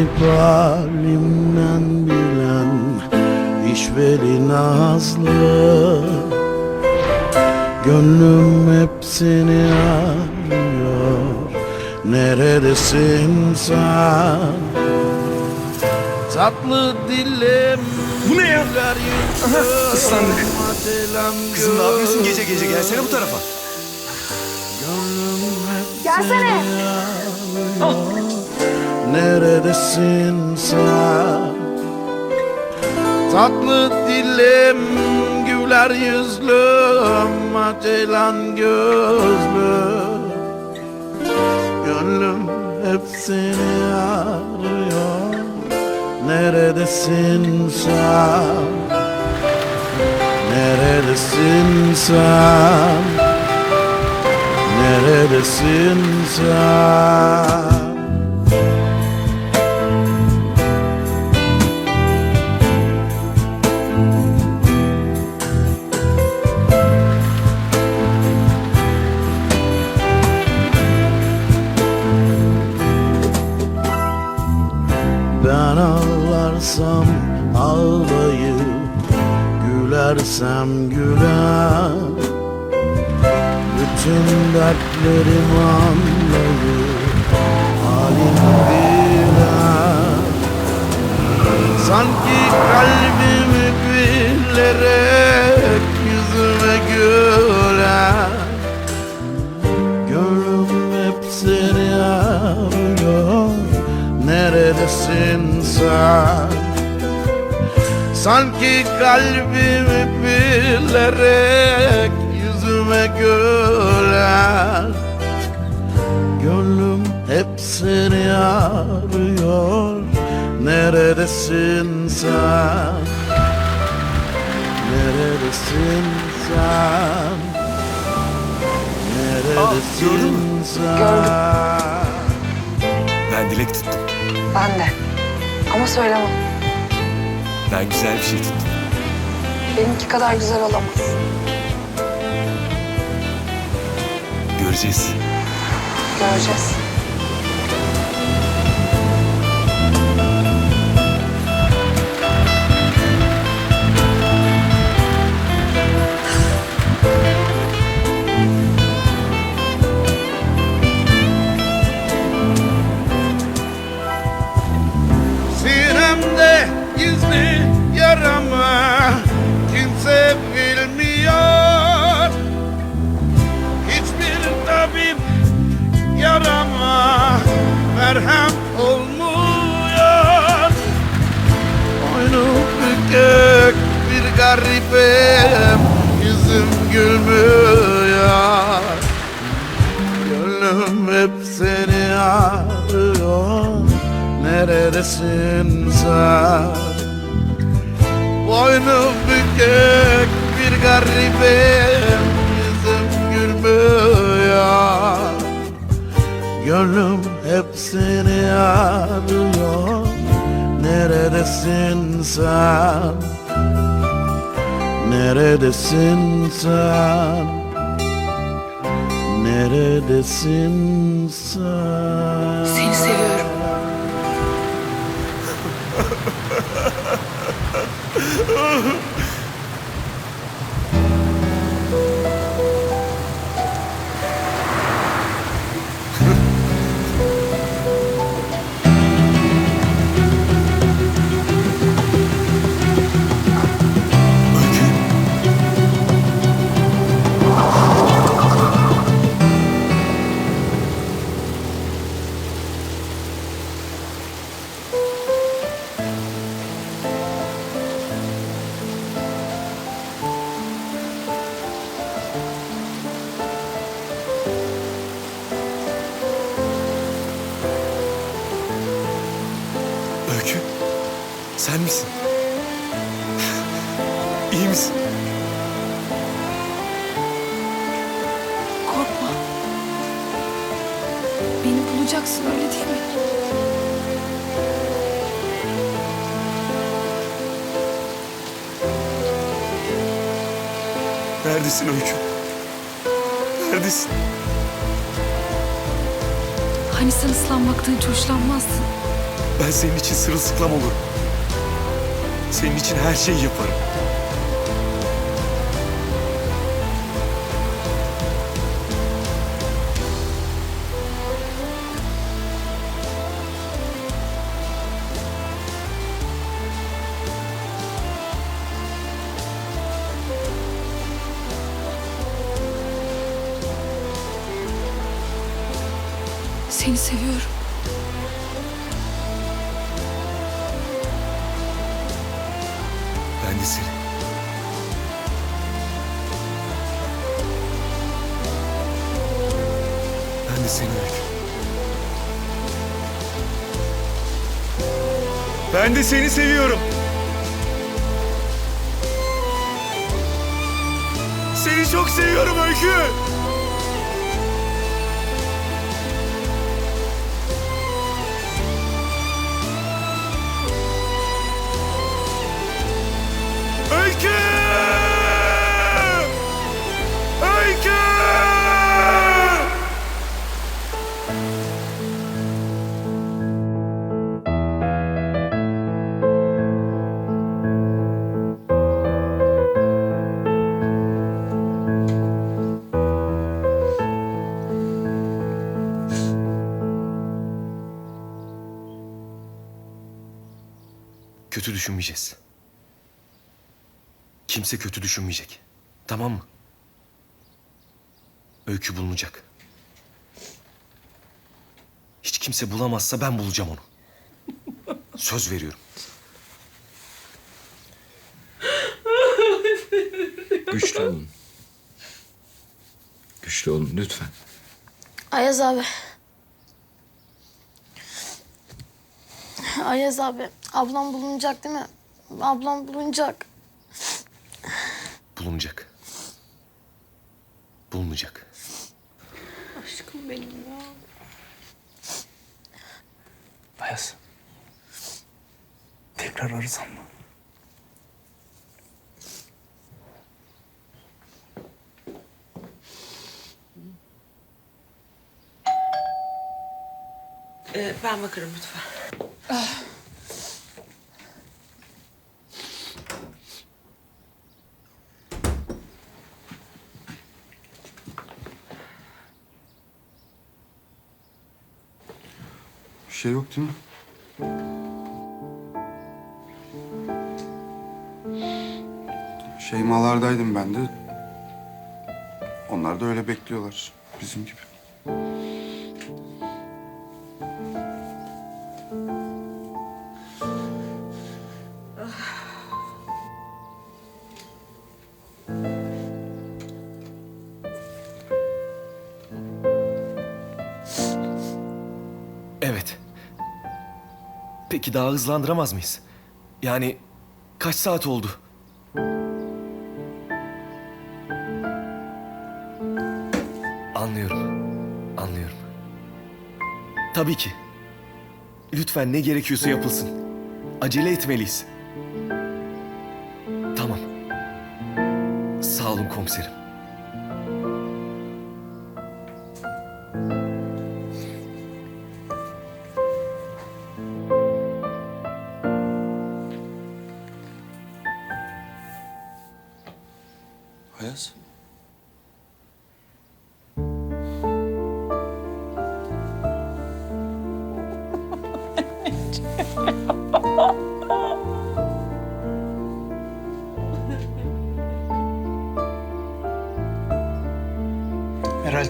Garip halimden bilen işveli nazlı Gönlüm hep seni arıyor Neredesin sen Tatlı dilim Bu ne ya? Aha, ıslandı. Kızım ne yapıyorsun gece gece? Gelsene bu tarafa. Gelsene. seni arıyor. Neredesin sen? Tatlı dilim, güler yüzlüm, acelen gözlüm Gönlüm hep seni arıyor Neredesin sen? Neredesin sen? Neredesin sen? Ağlarsam ağlayıp Gülersem güler. Bütün dertlerim anlayıp Halim biler Sanki kalbimi bilerek Yüzüme güler. Gönlüm hep arıyor. Neredesin sen? Sanki kalbimi bilerek Yüzüme güler Gönlüm hep seni arıyor Neredesin sen? Neredesin sen? Neredesin sen? Ben dilek tuttum. Ben de. Ama söylemem. Ben güzel bir şey tuttum. Benimki kadar güzel olamaz. Göreceğiz. Göreceğiz. Neredesin sen? Boynu bükük bir garibim Yüzüm gülmüyor Gönlüm hep seni arıyor Neredesin sen? Neredesin sen? Neredesin sen? Seni seviyorum. Uh-huh. Beni bulacaksın öyle değil mi? Neredesin Öykü? Neredesin? Hani sen ıslanmaktan hiç hoşlanmazdın. Ben senin için sırılsıklam olurum. Senin için her şeyi yaparım. Seni seviyorum. Ben de seni. Ben de seni Öykü. Ben de seni seviyorum. Seni çok seviyorum Öykü. Öykü! Öykü! Kötü düşünmeyeceğiz. Kimse kötü düşünmeyecek. Tamam mı? Öykü bulunacak. Hiç kimse bulamazsa ben bulacağım onu. Söz veriyorum. Güçlü olun. Güçlü olun lütfen. Ayaz abi. Ayaz abi, ablam bulunacak değil mi? Ablam bulunacak. Bulunacak. Bulunacak. Aşkım benim ya. Ayaz. Tekrar arasam mı? Ee, ben bakarım lütfen. Bir yok değil mi? Şeymalardaydım ben de. Onlar da öyle bekliyorlar. Bizim gibi. Evet. Peki daha hızlandıramaz mıyız? Yani kaç saat oldu? Anlıyorum. Anlıyorum. Tabii ki. Lütfen ne gerekiyorsa yapılsın. Acele etmeliyiz. Tamam. Sağ olun komiserim.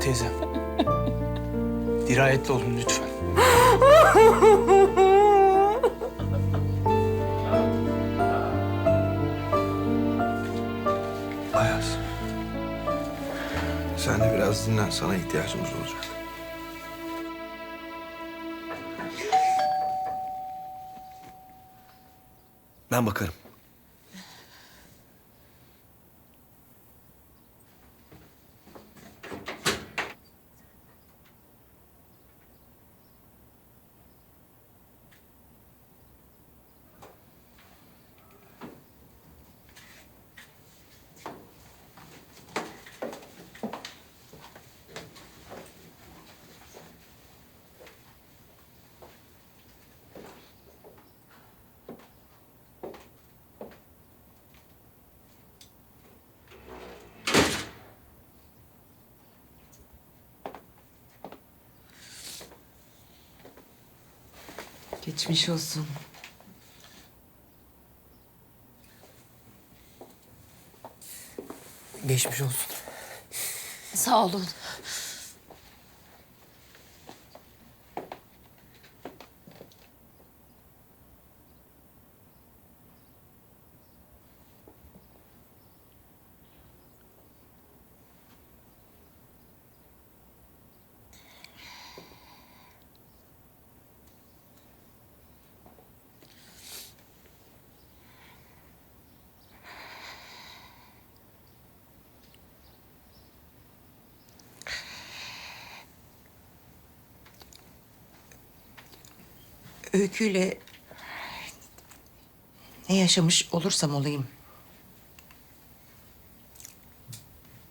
Meral teyze. Dirayetli olun lütfen. Ayaz. Sen de biraz dinlen. Sana ihtiyacımız olacak. Ben bakarım. Geçmiş olsun. Geçmiş olsun. Sağ olun. Öyküyle ne yaşamış olursam olayım.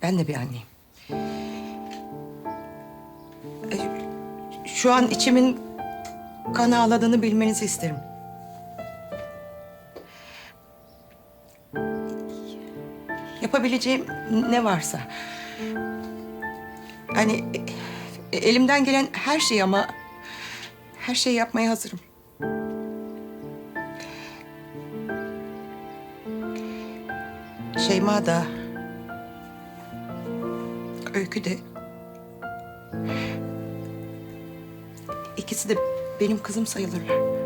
Ben de bir anneyim. Şu an içimin kan ağladığını bilmenizi isterim. Yapabileceğim ne varsa. Hani e, elimden gelen her şey ama her şeyi yapmaya hazırım. Şeyma da Öykü de ikisi de benim kızım sayılırlar.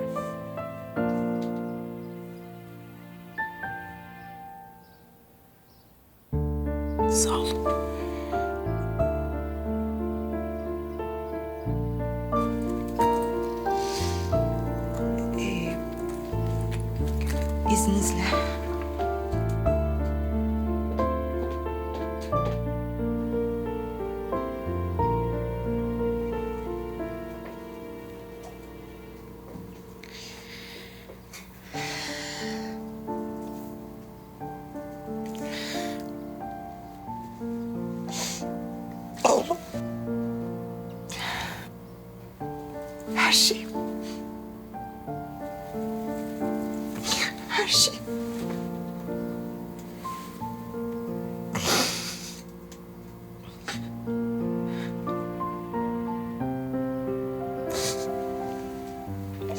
Şey. Her şey.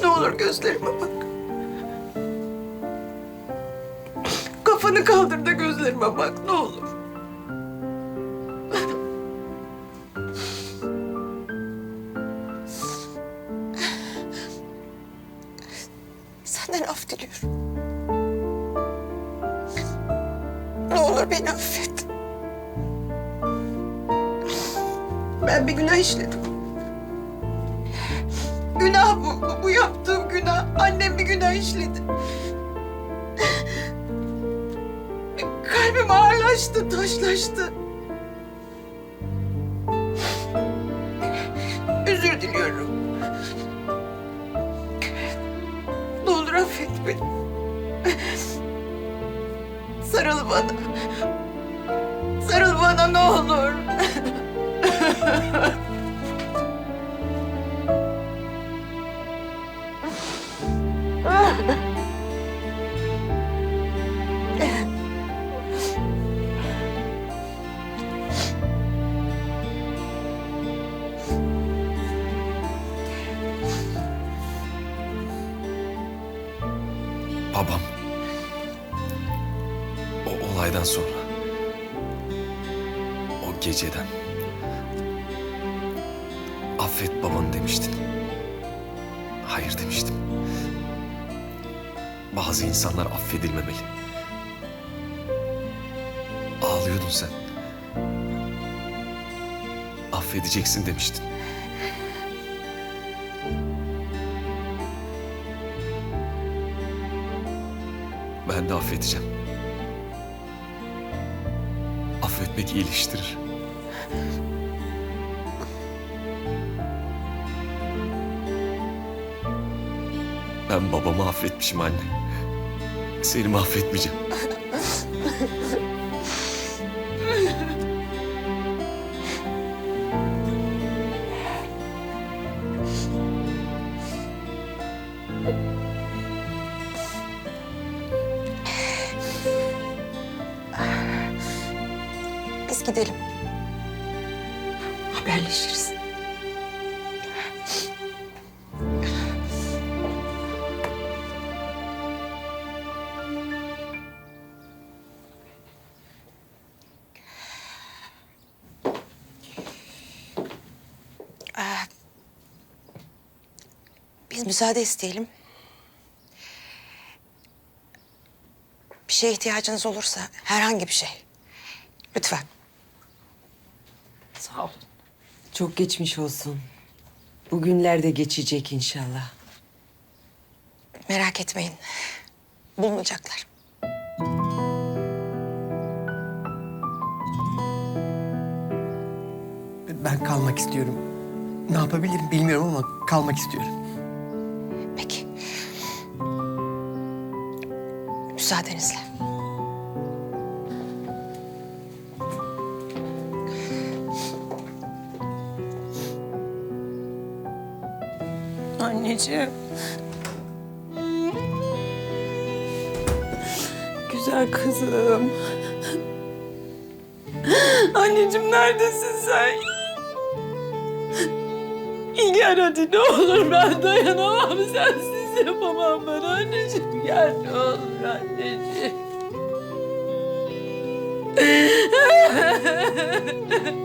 Ne olur gözlerime bak. Kafanı kaldır da gözlerime bak ne Ben bir günah işledim. Günah bu, bu, yaptığım günah. Annem bir günah işledi. Kalbim ağırlaştı, taşlaştı. Babam. O olaydan sonra. O geceden. Affet babanı demiştin. Hayır demiştim. Bazı insanlar affedilmemeli. Ağlıyordun sen. Affedeceksin demiştin. Ben de affedeceğim. Affetmek iyileştirir. Ben babamı affetmişim anne. Seni affetmeyeceğim? Müsaade isteyelim. Bir şeye ihtiyacınız olursa herhangi bir şey. Lütfen. Sağ olun. Çok geçmiş olsun. Bugünler de geçecek inşallah. Merak etmeyin. Bulunacaklar. Ben kalmak istiyorum. Ne yapabilirim bilmiyorum ama kalmak istiyorum. Müsaadenizle. Anneciğim. Güzel kızım. Anneciğim neredesin sen? Gel hadi ne olur ben dayanamam sensiz yapamam ben anneciğim gel ne olur anneciğim.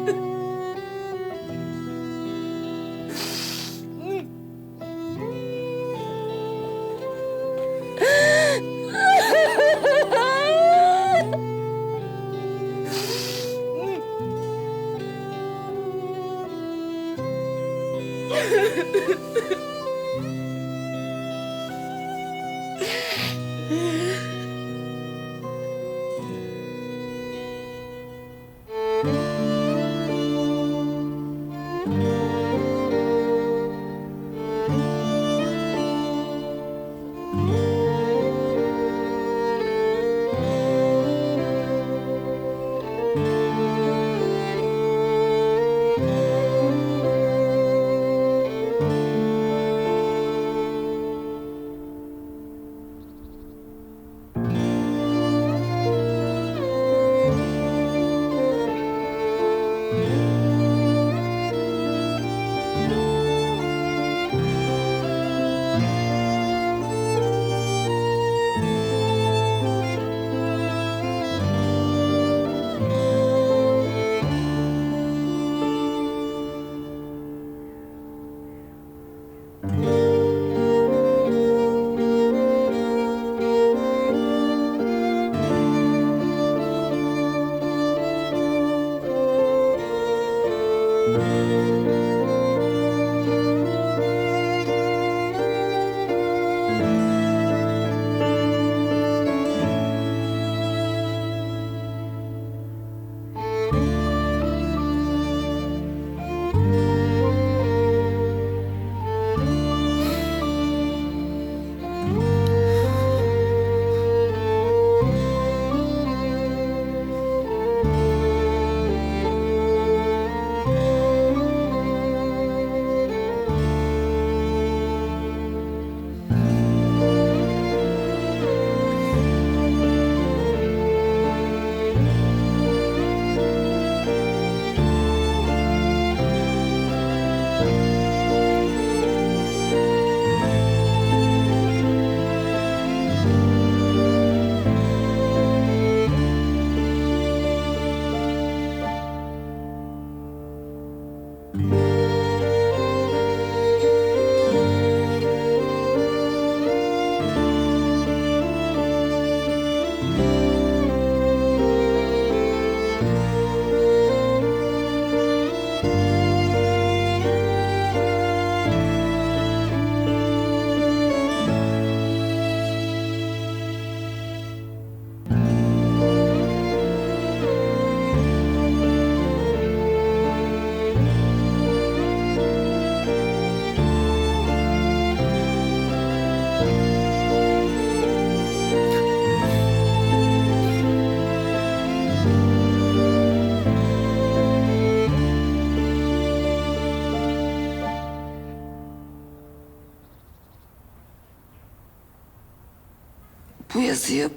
yazıyı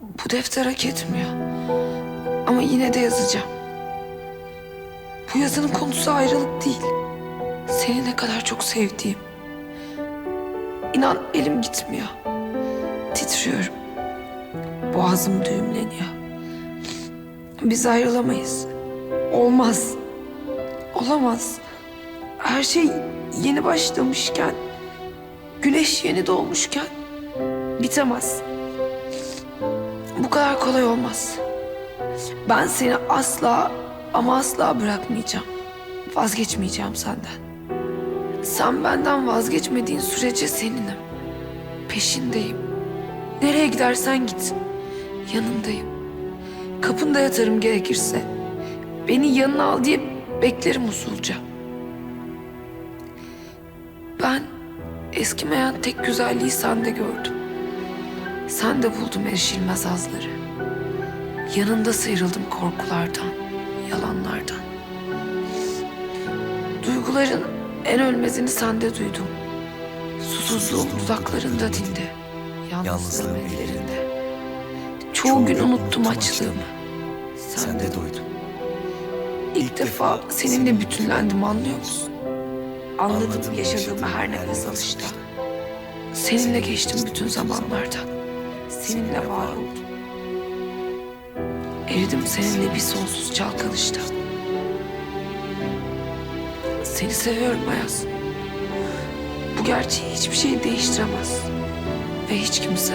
bu defter hak etmiyor. Ama yine de yazacağım. Bu yazının konusu ayrılık değil. Seni ne kadar çok sevdiğim. İnan elim gitmiyor. Titriyorum. Boğazım düğümleniyor. Biz ayrılamayız. Olmaz. Olamaz. Her şey yeni başlamışken Güneş yeni doğmuşken bitemez. Bu kadar kolay olmaz. Ben seni asla ama asla bırakmayacağım. Vazgeçmeyeceğim senden. Sen benden vazgeçmediğin sürece seninim. Peşindeyim. Nereye gidersen git. Yanındayım. Kapında yatarım gerekirse. Beni yanına al diye beklerim usulca. Ben eskimeyen tek güzelliği sende gördüm. Sen de buldum erişilmez azları. Yanında sıyrıldım korkulardan, yalanlardan. Duyguların en ölmezini sende duydum. Susuzluğum uzaklarında dindi. Yalnızlığım ellerinde. Çoğu gün unuttum açlığımı. Sen de duydum. İlk defa seninle bütünlendim anlıyor musun? Anladım yaşadığımı her nefes alışta. Seninle geçtim bütün zamanlardan. Seninle var oldum. Eridim seninle bir sonsuz çalkanışta. Seni seviyorum Ayaz. Bu gerçeği hiçbir şey değiştiremez. Ve hiç kimse.